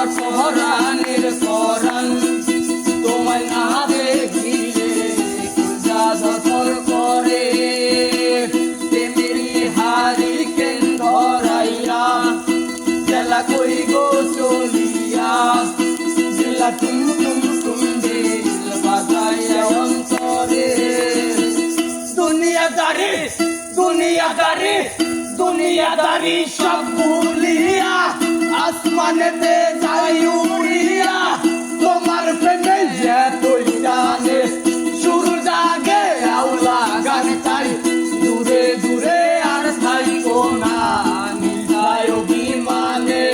আমার পহরানের পরাণ। তোমায় না দেখিলে জাদা পর করে। দুনিয়াদারি দুনিয়াদারি সব আসমানেতে যাই উড়িয়া তোমার প্রেমে এতই জানে শুরু জাগে আউলা গান চাই। দূরে দূরে আর থাইকো না নিজায় অভিমানে।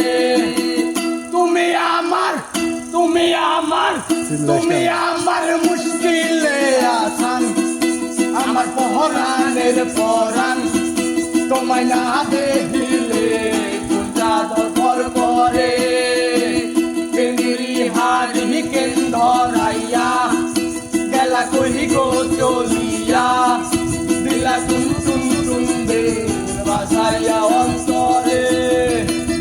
তুমি আমার তুমি আমার তুমি আমার মুশকিলে আসান। আমার পহরানের পরাণ তোমায় না দেখিলে কহি গো চলিয়া। দিলা টুন টুন টুন দে বাসাইয়া অন্তরে।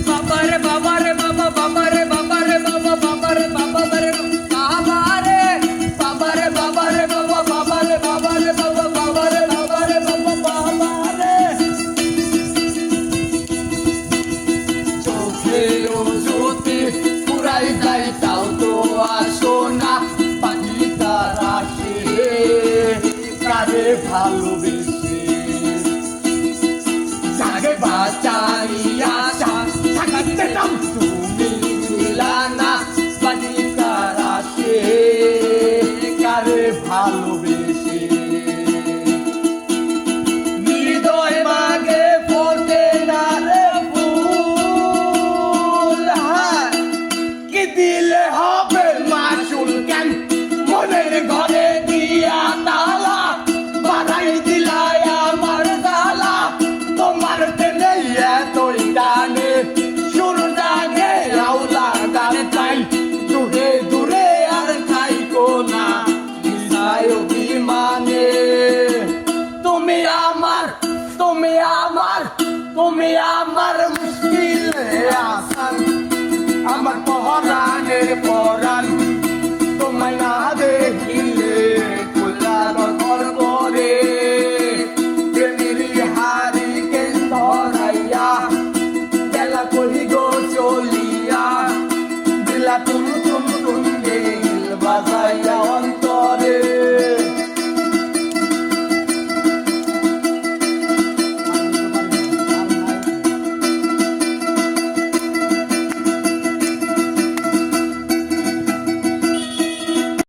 বাবারে বাবারে বাবা বাবারে বাবারে বাবা বাবারে বাবারে বাবারে বাবারে বাবারে বাবা বাবারে বাবারে বাবা বাবারে বাবারে বাবা বাবারে। চোখেও জ্যোতি পুরাই যায় ভালোবেসে। যাকে বাঁচাইয়া থাকাতে নাম তুমি নিশায় অভিমানে। তুমি আমার তুমি আমার তুমি আমার মুশকিলে আসান। আমার পহরানের পরাণ তোমায় না দেখিলে কহি গো চলিয়া দিলা তুম